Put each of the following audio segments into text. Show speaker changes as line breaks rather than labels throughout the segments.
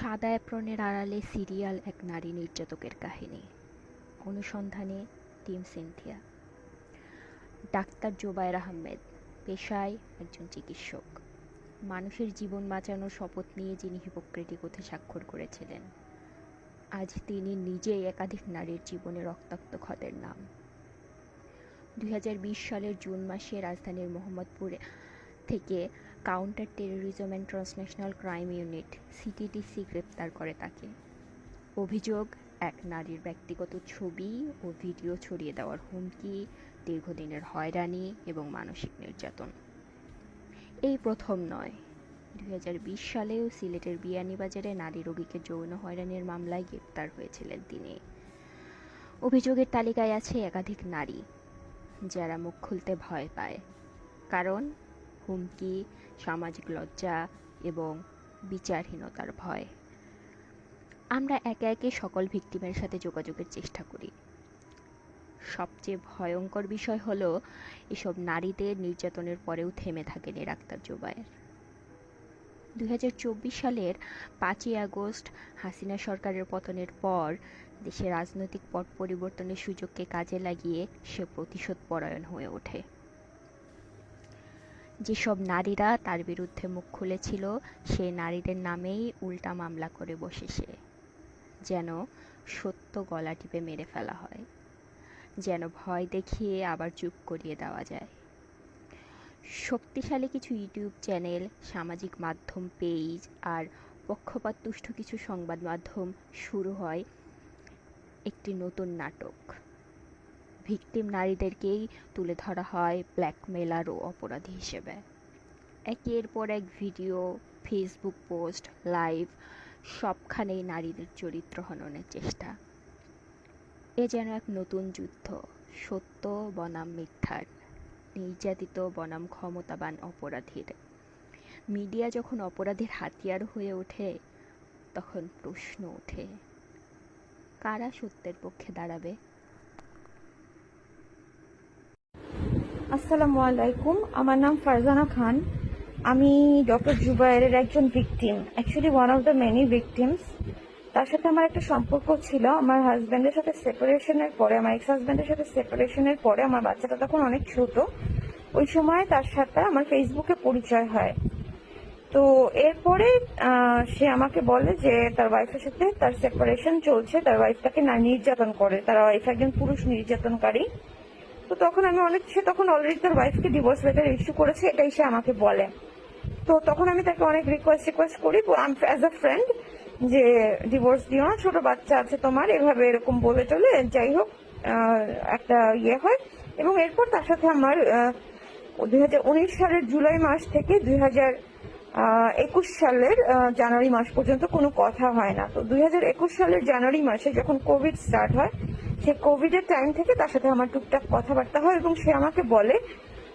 সাদা অ্যাপ্রনের আড়ালে সিরিয়াল এক নারী নির্যাতকের কাহিনী। অনুসন্ধানে team Cynthia. Doctor Zobayer Ahmed, পেশায় একজন চিকিৎসক। মানুষের জীবন বাঁচানোর শপথ নিয়ে যিনি হিপোক্রেটিক ওথে স্বাক্ষর করেছিলেন। আজ তিনি নিজেই একাধিক নারীর জীবনে রক্তাক্ত ক্ষতের নাম। দুই হাজার বিশ সালের জুন মাসে রাজধানীর মোহাম্মদপুরে থেকে counter terrorism and transnational crime unit CTTC গ্রেপ্তার করে তাকে। অভিযোগ, এক নারীর ব্যক্তিগত ছবি ও ভিডিও ছড়িয়ে দেওয়ার হুমকি, দীর্ঘদিনের হয়রানি এবং মানসিক নির্যাতন। এই প্রথম নয়। দুই সালেও সিলেটের বিয়ানীবাজারে নারী রোগীকে যৌন হয়রানির মামলায় গ্রেপ্তার হয়েছিলেন তিনি। অভিযোগের তালিকায় আছে একাধিক নারী, যারা মুখ খুলতে ভয় পায়। কারণ হুমকি, সামাজিক লজ্জা এবং বিচারহীনতার ভয়। আমরা একে একে সকল ভিকটিমের সাথে যোগাযোগের চেষ্টা করি। সবচেয়ে ভয়ঙ্কর বিষয় হলো, এসব নারীদের নির্যাতনের পরেও থেমে থাকেনি ডাক্তার জোবায়ের। দু হাজার চব্বিশ সালের পাঁচই আগস্ট হাসিনা সরকারের পতনের পর দেশে রাজনৈতিক পট পরিবর্তনের সুযোগকে কাজে লাগিয়ে সে প্রতিশোধ পরায়ণ হয়ে ওঠে। যেসব নারীরা তার বিরুদ্ধে মুখ খুলেছিল সে নারীদের নামেই উল্টা মামলা করে বসে সে। যেন সত্য গলা টিপে মেরে ফেলা হয়। যেন ভয় দেখিয়ে আবার চুপ করিয়ে দেওয়া যায়। শক্তিশালী কিছু ইউটিউব চ্যানেল, সামাজিক মাধ্যম পেজ আর পক্ষপাত তুষ্ট কিছু সংবাদ মাধ্যম শুরু হয় একটি নতুন নাটক। ভিকটিম নারীদেরকেই তুলে ধরা হয় ব্ল্যাকমেলার ও অপরাধী হিসেবে। একের পর এক ভিডিও ফেসবুক পোস্ট লাইভ সবখানেই নারীদের চরিত্র হননের চেষ্টা। এ যেন এক নতুন যুদ্ধ, সত্য বনাম মিথ্যার, নির্যাতিত বনাম ক্ষমতাবান অপরাধীর। মিডিয়া যখন অপরাধীর হাতিয়ার হয়ে ওঠে, তখন প্রশ্ন ওঠে, কারা সত্যের পক্ষে দাঁড়াবে?
আসসালামু আলাইকুম। আমার নাম ফারজানা খান। আমি ডক্টর জুবাইরের একজন victim actually one of the many victims তার সাথে আমার একটা সম্পর্ক ছিল। আমার হাজব্যান্ডের সাথে সেপারেশনের পরে, আমার এক্স হাজব্যান্ডের সাথে সেপারেশনের পরে আমার বাচ্চাটা তখন অনেক ছোট। ওই সময় তার সাথে আমার ফেসবুকে পরিচয় হয়। তো এরপরে সে আমাকে বলে যে তার ওয়াইফের সাথে তার সেপারেশন চলছে। তার ওয়াইফটাকে না নির্যাতন করে। তার ওয়াইফ একজন পুরুষ নির্যাতনকারী। তো তখন আমি অনেক, সে তখন অলরেডি তার ওয়াইফকে ডিভোর্স লেটার ইস্যু করেছে, এটাই সে আমাকে বলে। তো তখন আমি তাকে অনেক রিকোয়েস্ট রিকোয়েস্ট করি অ্যাজ আ ফ্রেন্ড যে ডিভোর্স দিও না, ছোট বাচ্চা আছে তোমার, এভাবে এরকম বলে চলে, যাই হোক একটা ইয়ে হয়। এবং এরপর তার সাথে আমার দুই হাজার উনিশ সালের জুলাই মাস থেকে দুই একুশ সালের জানুয়ারি মাস পর্যন্ত কোনো কথা হয় না। তো দুই হাজার একুশ সালের জানুয়ারি মাসে যখন কোভিড স্টার্ট হয় সে কোভিড এর টাইম থেকে তার সাথে আমার টুকটাক কথাবার্তা হয় এবং সে আমাকে বলে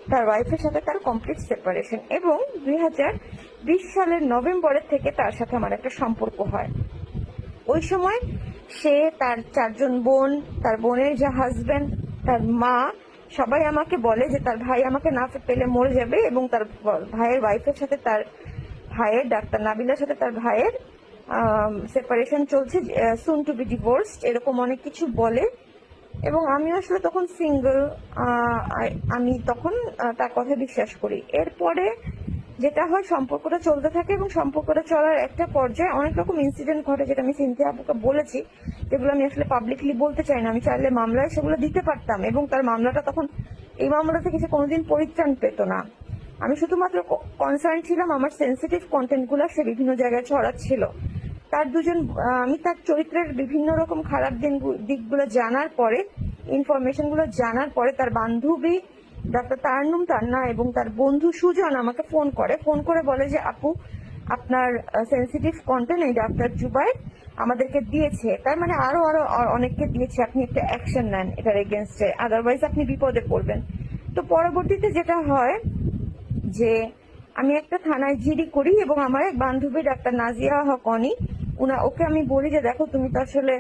তার ওয়াইফের সাথে তার কমপ্লিট সেপারেশন এবং দুই সালের নভেম্বরের থেকে তার সাথে আমার একটা সম্পর্ক হয়। ওই সময় সে তার চারজন বোন, তার বোনের যে হাজবেন্ড তার মা, সবাই আমাকে বলে যে তার ভাই আমাকে না পেলে মরে যাবে এবং তার ভাইয়ের ওয়াইফের সাথে তার ভাইয়ের ডাক্তার নাবিলার সাথে তার ভাইয়ের সেপারেশন চলছে সুন টু বি ডিভোর্সড এরকম অনেক কিছু বলে। এবং আমি আসলে তখন সিঙ্গেল আমি তখন তার কথা বিশ্বাস করি। এরপরে যেটা হয়, সম্পর্কটা চলতে থাকে এবং সম্পর্কটা চলার একটা পর্যায়ে অনেক রকম ইনসিডেন্ট ঘটে, যেটা আমি সিনথিয়া আপুকে বলেছি, যেগুলো আমি আসলে পাবলিকলি বলতে চাই না। আমি চাইলে মামলায় সেগুলো দিতে পারতাম এবং তার মামলাটা তখন, এই মামলাটা থেকে সে কোনোদিন পরিত্রাণ পেত না। আমি শুধুমাত্র কনসার্ন ছিলাম আমার সেন্সিটিভ কন্টেন্টগুলো সে বিভিন্ন জায়গায় ছড়াচ্ছিল। তার দুজন আমি তার চরিত্রের বিভিন্ন রকম খারাপ দিকগুলো জানার পরে ইনফরমেশনগুলো জানার পরে তার বান্ধবী ডাক্তার তারনুম তান্না এবং তার বন্ধু সুজন আমাকে ফোন করে। ফোন করে বলে যে, আপু, আপনার সেন্সিটিভ কন্টেন্ট এই ডাক্তার জুবাই আমাদেরকে দিয়েছে। তার মানে আরও আরও অনেককে দিয়েছে। আপনি একটা অ্যাকশন নেন এটার এগেনস্টে আদারওয়াইজ আপনি বিপদে পড়বেন। তো পরবর্তীতে যেটা হয় যে, আমি একটা থানায় জিডি করি এবং আমার এক বান্ধবী ডাক্তার নাজিয়া হক অনি উনা, ওকে আমি বলি যে, দেখো, তুমি তো আসলে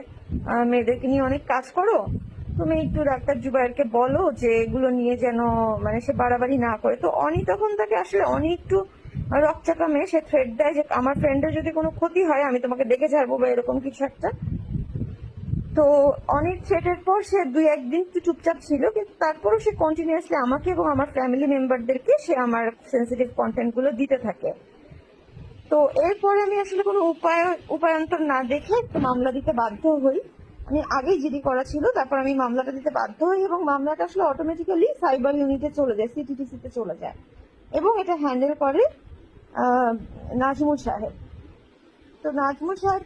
মেয়েদেরকে নিয়ে অনেক কাজ করো। তুমি একটু ডাক্তার জুবাইরকে বলো যে, এগুলো নিয়ে যেন মানে সে বাড়াবাড়ি না করে। তো অনি তখন তাকে আসলে অনি একটু রকচাকা মেয়ে সে থ্রেড দেয় যে, আমার ফ্রেন্ডের যদি কোনো ক্ষতি হয়, আমি তোমাকে দেখে ছাড়বো বা এরকম কিছু একটা। তো অনেক থ্রেটের পর সে দুই, একদিন একটু চুপচাপ ছিল, কিন্তু তারপরও সে কন্টিনিউয়াসলি আমাকে এবং আমার ফ্যামিলি মেম্বারদেরকে সে আমার সেন্সিটিভ কন্টেন্টগুলো দিতে থাকে। তো এরপরে আমি আসলে কোনো উপায়, উপায়ন্তর না দেখে একটা মামলা দিতে বাধ্য হই। আমি আগেই জিডি করা ছিল, তারপর আমি মামলাটা দিতে বাধ্য হই এবং মামলাটা আসলে অটোমেটিক্যালি সাইবার ইউনিটে চলে যায় সিটিটিসি তে চলে যায়। এবং এটা হ্যান্ডেল করে নাজমুল সাহেব। তো নাজমুল সাহেব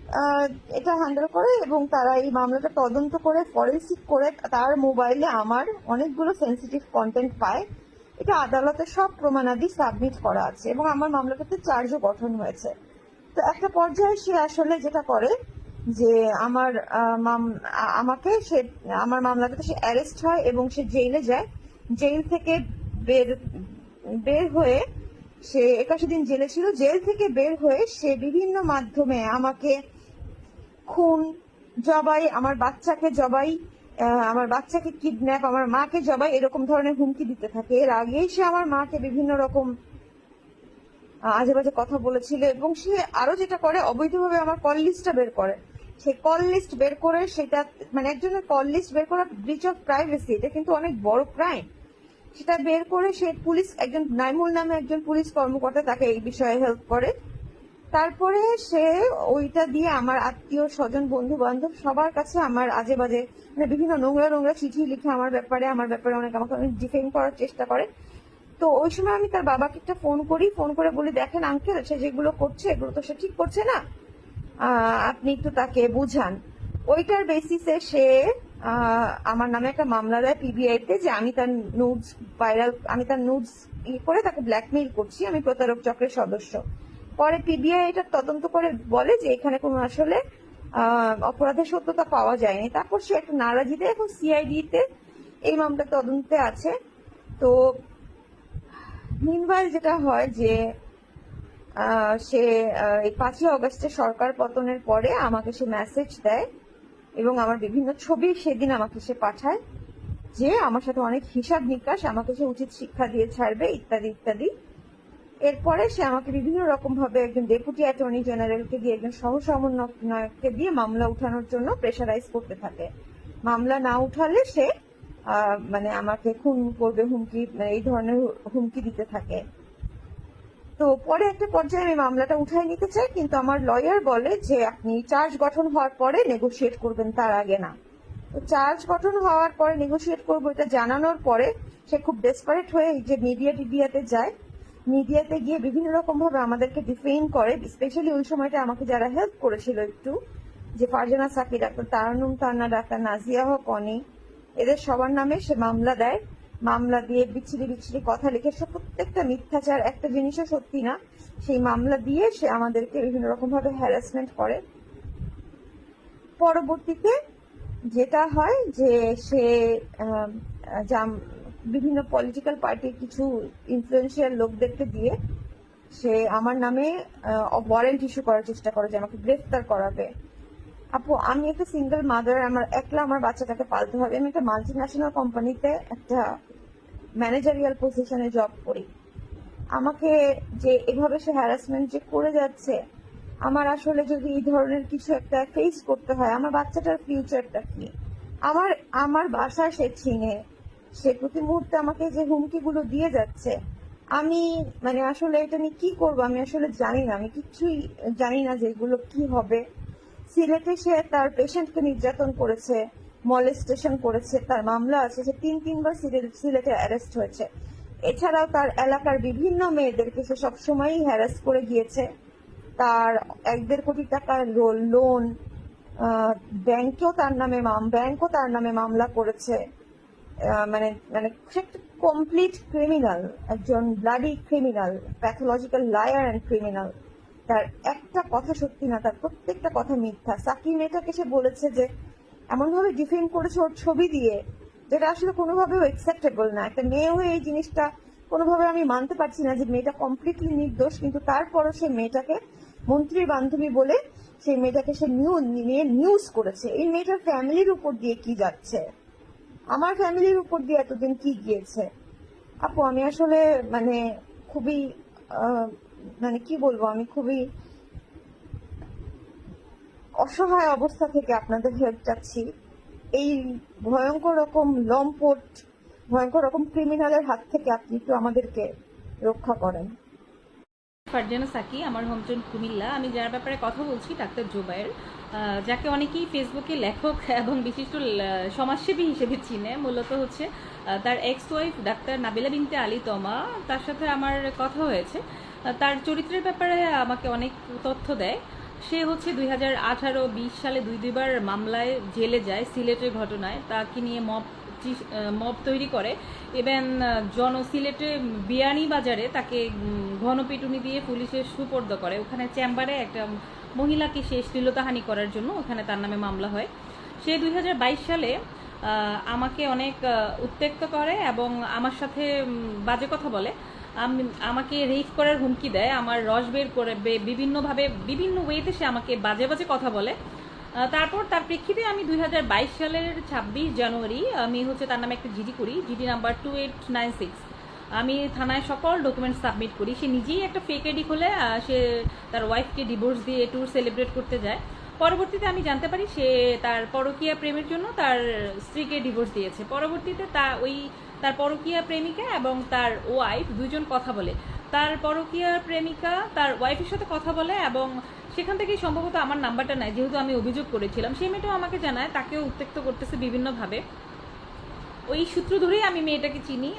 এটা হ্যান্ডেল করে এবং তারা এই মামলাটা তদন্ত করে ফরেন্সিক করে, তার মোবাইলে আমার অনেকগুলো সেন্সিটিভ কন্টেন্ট পায়। এটা আদালতে সব প্রমাণাদি সাবমিট করা আছে এবং আমার মামলাটাতে চার্জও গঠন হয়েছে। তো একটা পর্যায়ে সে আসলে যেটা করে যে আমার আমাকে সে, আমার মামলাটাতে সে অ্যারেস্ট হয় এবং সে জেলে যায়। জেল থেকে বের বের হয়ে সে একাশি দিন জেলে ছিল। জেল থেকে বের হয়ে সে বিভিন্ন মাধ্যমে আমাকে খুন, জবাই, আমার বাচ্চাকে জবাই আমার বাচ্চাকে কিডন্যাপ আমার মাকে জবাই এরকম ধরনের হুমকি দিতে থাকে। এর আগেই সে আমার মাকে বিভিন্ন রকম আজে বাজে কথা বলেছিল এবং সে আরও যেটা করে, অবৈধভাবে আমার কল লিস্টটা বের করে। সে কল লিস্ট বের করে সেটা মানে একজনের কল লিস্ট বের করা ব্রিচ অফ প্রাইভেসি এটা কিন্তু অনেক বড় ক্রাইম সেটা বের করে সে পুলিশ, একজন নাইমুল নামে একজন পুলিশ কর্মকর্তা তাকে এই বিষয়ে হেল্প করে। তারপরে সে ওইটা দিয়ে আমার আত্মীয় স্বজন বন্ধু বান্ধব সবার কাছে আমার আজে বাজে মানে বিভিন্ন নোংরা নোংরা চিঠি লিখে আমার ব্যাপারে আমার ব্যাপারে অনেক আমাকে অনেক ডিফেন্ড করার চেষ্টা করে। তো ওই সময় আমি তার বাবাকে একটা ফোন করি ফোন করে বলি, দেখেন আঙ্কেল সে যেগুলো করছে, এগুলো তো সে ঠিক করছে না। আপনি একটু তাকে বুঝান। ওইটার বেসিসে সে আমার নামে একটা মামলা দেয় পিবিআই তে যে আমি তার নুডস ভাইরাল আমি তার নুডস ই করে তাকে ব্ল্যাকমেইল করছি, আমি প্রতারক চক্রের সদস্য। পরে পিবিআই এটা তদন্ত করে বলে যে এখানে কোনো আসলে অপরাধের সত্যতা পাওয়া যায়নি। তারপর সে একটা নারাজি দেয় এখন সিআইডি তে এই মামলা তদন্তে আছে। তো মিনওয়াইল যেটা হয় যে সে এই পাঁচই অগস্টে সরকার পতনের পরে আমাকে সে মেসেজ দেয় এবং আমার বিভিন্ন ছবি সেদিন আমাকে সে পাঠায় যে আমার সাথে অনেক হিসাব নিকাশ, আমাকে সে উচিত শিক্ষা দিয়ে ছাড়বে, ইত্যাদি ইত্যাদি। এরপরে সে আমাকে বিভিন্ন রকম ভাবে একজন ডেপুটি অ্যাটর্নি জেনারেলকে দিয়ে, একজন সহ সমন্বয়ককে দিয়ে মামলা উঠানোর জন্য প্রেশারাইজ করতে থাকে। মামলা না উঠালে সে মানে আমাকে খুন করবে, হুমকি মানে এই ধরনের হুমকি দিতে থাকে। তো পরে একটা পর্যায়ে আমি মামলাটা উঠাই নিতে চাই, কিন্তু আমার লয়ার বলে যে, আপনি চার্জ গঠন হওয়ার পরে নেগোশিয়েট করবেন, তার আগে না। তো চার্জ গঠন হওয়ার পরে নেগোশিয়েট করব, এটা জানানোর পরে সে খুব ডেসপারেট হয়ে যে মিডিয়া টিডিয়াতে যায় মিডিয়াতে গিয়ে বিভিন্ন রকম ভাবে আমাদেরকে ডিফেইন করে স্পেশালি ওই সময়টা আমাকে যারা হেল্প করেছিল একটু, যে ফারজানা সাকি ডাক্তার তারানুম, তান্না, ডাক্তার নাজিয়া হক, অনি, এদের সবার নামে সে মামলা দেয়। মামলা দিয়ে বিচ্ছিরি বিচ্ছিরি কথা লিখে সে প্রত্যেকটা মিথ্যাচার, একটা জিনিসও সত্যি না, সেই মামলা দিয়ে সে আমাদেরকে বিভিন্ন রকম ভাবে হ্যারাসমেন্ট করে। পরবর্তীতে যেটা হয় যে সে বিভিন্ন পলিটিক্যাল পার্টির কিছু ইনফ্লুয়েন্সিয়াল লোকদেরকে দিয়ে সে আমার নামে ওয়ারেন্ট ইস্যু করার চেষ্টা করে যে আমাকে গ্রেফতার করাবে। আপু, আমি একটা সিঙ্গেল মাদার আমার একলা আমার বাচ্চাটাকে পালতে হবে। আমি একটা মাল্টি ন্যাশনাল কোম্পানিতে একটা ম্যানেজারিয়াল পজিশনে জব করি। আমাকে যে এভাবে সে হ্যারাসমেন্ট যে করে যাচ্ছে, আমার আসলে যদি এই ধরনের কিছু একটা ফেস করতে হয়, আমার বাচ্চাটার ফিউচারটা কি? আমার আমার বাসা সে ছিনে সে প্রতি মুহূর্তে আমাকে যে হুমকিগুলো দিয়ে যাচ্ছে, আমি মানে আসলে এটা নিয়ে কি করব? আমি আসলে জানি না। আমি কিছুই জানি না যে এগুলো কি হবে। সিলেটে সে তার পেশেন্টকে নির্যাতন করেছে মলেস্টেশন করেছে, তার মামলা আছে সে তিন, তিনবার সিলে- সিলেটে অ্যারেস্ট হয়েছে। এছাড়াও তার এলাকার বিভিন্ন মেয়েদেরকে সে সবসময়ই হ্যারাস করে গিয়েছে। তার এক দেড় কোটি টাকার লোন ব্যাংকেও তার নামে ব্যাংকও তার নামে মামলা করেছে। মানে মানে কমপ্লিট ক্রিমিনাল একজন bloody criminal pathological liar and criminal তার একটা কথা সত্যি না, তার প্রত্যেকটা কথা মিথ্যা। সাকি মেয়েটাকে সে বলেছে যে এমন ভাবে ডিফেন্ড করেছে ওর ছবি দিয়ে, যেটা আসলে কোনোভাবেও একসেপ্টেবল না। একটা মেয়ে হয়ে এই জিনিসটা কোনোভাবে আমি মানতে পারছি না যে মেয়েটা কমপ্লিটলি নির্দোষ, কিন্তু তারপরও সে মেয়েটাকে মন্ত্রীর বান্ধবী বলে সেই মেয়েটাকে সে নিয়ে নিউজ করেছে। এই মেয়েটার ফ্যামিলির উপর দিয়ে কি যাচ্ছে? আমার ফ্যামিলির উপর দিয়ে এতদিন কি গিয়েছে? আপু, আমি আসলে মানে খুবই মানে কি বলব, আমি খুবই অসহায় অবস্থা থেকে আপনাদের হেল্প চাচ্ছি। এই ভয়ঙ্কর রকম লম্পট, ভয়ঙ্কর রকম ক্রিমিনালের হাত থেকে আপনি একটু আমাদেরকে রক্ষা করেন।
ফারজানা সাকি, আমার হোমটাউন কুমিল্লা। আমি যার ব্যাপারে কথা বলছি, ডাক্তার জুবাইর যাকে অনেকেই ফেসবুকে লেখক এবং বিশিষ্ট সমাজসেবী হিসেবে চিনে, মূলত হচ্ছে তার ex wife doctor Nabila Binte Ali Toma. তার সাথে আমার কথা হয়েছে। তার চরিত্রের ব্যাপারে আমাকে অনেক তথ্য দেয়। সে হচ্ছে দুই হাজার আঠারো বিশ সালে দুই দুইবার মামলায় জেলে যায় সিলেটের ঘটনায়। তাকে নিয়ে মব মব তৈরি করে। এবং জন সিলেটে বিয়ানি বাজারে তাকে ঘনপিটুনি দিয়ে পুলিশের সুপর্দ করে। ওখানে চেম্বারে একটা মহিলাকে সে শ্লীলতাহানি করার জন্য ওখানে তার নামে মামলা হয়। সে দুই হাজার বাইশ সালে আমাকে অনেক আহ, উত্ত্যক্ত করে এবং আমার সাথে বাজে কথা বলে। আমি আমাকে রেপ করার হুমকি দেয় আমার রস বের করে বিভিন্নভাবে বিভিন্ন ওয়েতে সে আমাকে বাজে বাজে কথা বলে। তারপর তার প্রেক্ষিতে আমি দুই হাজার বাইশ সালের ছাব্বিশ জানুয়ারি আমি হচ্ছে তার নামে একটা জিডি করি GD number two eight nine six আমি থানায় সকল ডকুমেন্টস সাবমিট করি। সে নিজেই একটা ফেক আইডি খুলে সে তার ওয়াইফকে ডিভোর্স দিয়ে ট্যুর সেলিব্রেট করতে যায়। পরবর্তীতে আমি জানতে পারি, সে তার পরকীয়া প্রেমের জন্য তার স্ত্রীকে ডিভোর্স দিয়েছে। পরবর্তীতে তা ওই তার পরকীয়া প্রেমিকা এবং তার ওয়াইফ দুজন কথা বলে। তার পরকীয়া প্রেমিকা তার ওয়াইফের সাথে কথা বলে এবং সেখান থেকেই সম্ভবত আমার নাম্বারটা নেয়, যেহেতু আমি অভিযোগ করেছিলাম। সেই মেয়েটাও আমাকে জানায়, তাকেও উত্ত্যক্ত করতেছে বিভিন্নভাবে। ওই সূত্র ধরেই আমি মেয়েটাকে চিনি।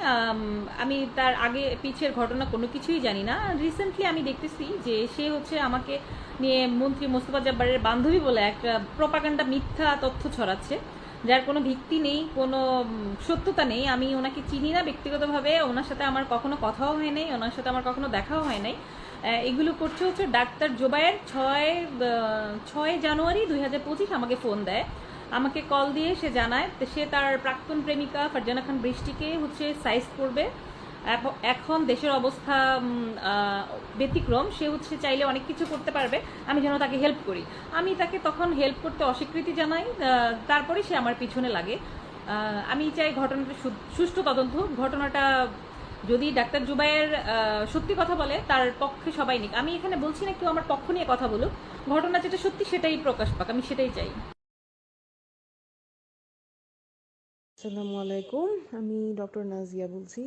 আমি তার আগে পিছের ঘটনা কোনো কিছুই জানি না। রিসেন্টলি আমি দেখতেছি যে সে হচ্ছে আমাকে নিয়ে মন্ত্রী মোস্তফা জব্বারের বান্ধবী বলে একটা প্রপাগান্ডা মিথ্যা তথ্য ছড়াচ্ছে। যার কোনো ভিত্তি নেই, কোনো সত্যতা নেই। আমি ওনাকে চিনি না ব্যক্তিগতভাবে। ওনার সাথে আমার কখনো কথাও হয় নাই। ওনার সাথে আমার কখনো দেখাও হয় নাই। এগুলো করছে হচ্ছে ডাক্তার জোবায়ের ছয় ছয় জানুয়ারি দুই হাজার পঁচিশ আমাকে ফোন দেয়। আমাকে কল দিয়ে সে জানায় সে তার প্রাক্তন প্রেমিকা ফারজানা খান বৃষ্টিকে হচ্ছে সাইজ করবে। এখ- এখন দেশের অবস্থা ব্যতিক্রম। সে হচ্ছে চাইলে অনেক কিছু করতে পারবে। আমি যেন তাকে হেল্প করি। আমি তাকে তখন হেল্প করতে অস্বীকৃতি জানাই। তারপরে সে আমার পিছনে লাগে। আমি চাই ঘটনাটা সুষ্ঠু তদন্ত। ঘটনাটা যদি ডাক্তার জুবাইয়ের সত্যি কথা বলে, তার পক্ষে সবাই নিক। আমি এখানে বলছি না কেউ আমার পক্ষ নিয়ে কথা বলুক। ঘটনা যেটা সত্যি সেটাই প্রকাশ পাক। আমি সেটাই চাই।
আসসালামু আলাইকুম। আমি ডক্টর নাজিয়া বলছি।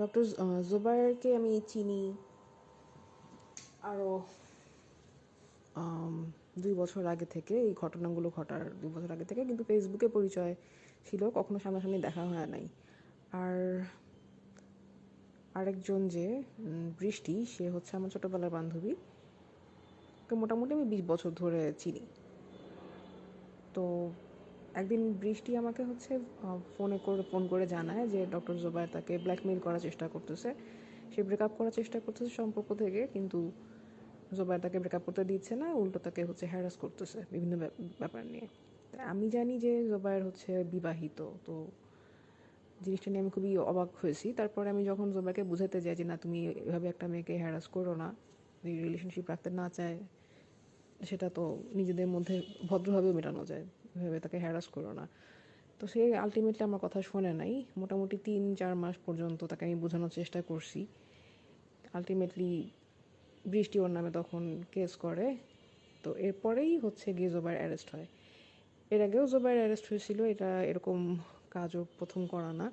ডক্টর জুবাইরকে আমি চিনি আরও দুই বছর আগে থেকে। এই ঘটনাগুলো ঘটার দুই বছর আগে থেকে। কিন্তু ফেসবুকে পরিচয় ছিল, কখনো সামনাসামনি দেখা হয় নাই। আর আরেকজন যে বৃষ্টি, সে হচ্ছে আমার ছোটোবেলার বান্ধবী। তো মোটামুটি আমি বিশ বছর ধরে চিনি। তো একদিন বৃষ্টি আমাকে হচ্ছে ফোনে করে, ফোন করে জানায় যে ডক্টর জোবায় তাকে ব্ল্যাকমেইল করার চেষ্টা করতেছে। সে ব্রেকআপ করার চেষ্টা করতেছে সম্পর্ক থেকে, কিন্তু জোবায় তাকে ব্রেকআপ করতে দিচ্ছে না, উল্টো তাকে হচ্ছে হ্যারাস করতেছে বিভিন্ন ব্যাপ- ব্যাপার নিয়ে। আমি জানি যে জোবায়ের হচ্ছে বিবাহিত, তো জিনিসটা নিয়ে আমি খুবই অবাক হয়েছি। তারপরে আমি যখন জোবাইরকে বুঝাতে যাই যে না, তুমি এভাবে একটা মেয়েকে হ্যারাস করো না রিলেশনশিপ রাখতে না চায়, সেটা তো নিজেদের মধ্যে ভদ্রভাবেও মেটানো যায়। এভাবে তাকে হ্যারাস করো না। তো সে আলটিমেটলি আমার কথা শোনে নাই। মোটামুটি তিন, চার মাস পর্যন্ত তাকে আমি বোঝানোর চেষ্টা করছি। আলটিমেটলি বৃষ্টি ওর নামে তখন কেস করে। তো এরপরেই হচ্ছে গিয়ে জোবাইর অ্যারেস্ট হয়। এর আগেও জোবাইর অ্যারেস্ট হয়েছিল, এটা এরকম কাজও প্রথম করা না।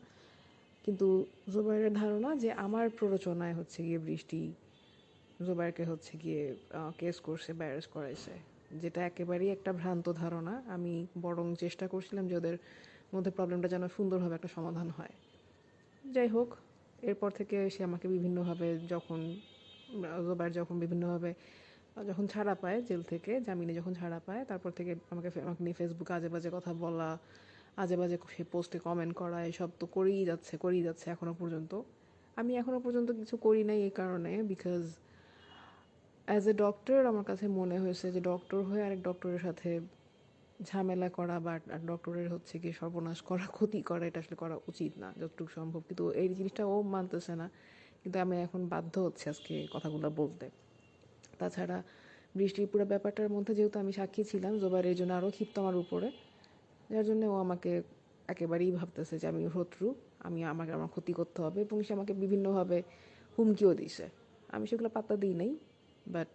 কিন্তু জোবাইরের ধারণা যে আমার প্ররোচনায় হচ্ছে গিয়ে বৃষ্টি জোবাইরকে হচ্ছে গিয়ে কেস করছে বা অ্যারেস্ট করাইছে। যেটা একেবারেই একটা ভ্রান্ত ধারণা। আমি বরং চেষ্টা করছিলাম যে ওদের মধ্যে প্রবলেমটা যেন সুন্দরভাবে একটা সমাধান হয়। যাই হোক, এরপর থেকে সে আমাকে বিভিন্নভাবে যখন জোবাইর যখন বিভিন্নভাবে, যখন ছাড়া পায় জেল থেকে, জামিনে যখন ছাড়া পায়, তারপর থেকে আমাকে আমাকে নিয়ে ফেসবুকে আজে বাজে কথা বলা আজে বাজে সে পোস্টে কমেন্ট করা, এসব তো করেই যাচ্ছে করেই যাচ্ছে এখনও পর্যন্ত। আমি এখনও পর্যন্ত কিছু করি নাই এই কারণে বিকজ অ্যাজ এ ডক্টর আমার কাছে মনে হয়েছে যে ডক্টর হয়ে আরেক ডক্টরের সাথে ঝামেলা করা বা ডক্টরের হচ্ছে কি সর্বনাশ করা, ক্ষতি করা, এটা আসলে করা উচিত না, যতটুকু সম্ভব। কিন্তু এই জিনিসটা ও মানতেছে না। কিন্তু আমি এখন বাধ্য হচ্ছে আজকে কথাগুলো বলতে। তাছাড়া বৃষ্টির পুরো ব্যাপারটার মধ্যে যেহেতু আমি সাক্ষী ছিলাম জোবার এই জন্য আরও ক্ষিপ্ত আমার উপরে। যার জন্য ও আমাকে একেবারেই ভাবতেছে যে আমি শত্রু, আমি আমাকে আমার ক্ষতি করতে হবে এবং সে আমাকে বিভিন্নভাবে হুমকিও দিছে। আমি সেগুলো পাত্তা দিই নাই। but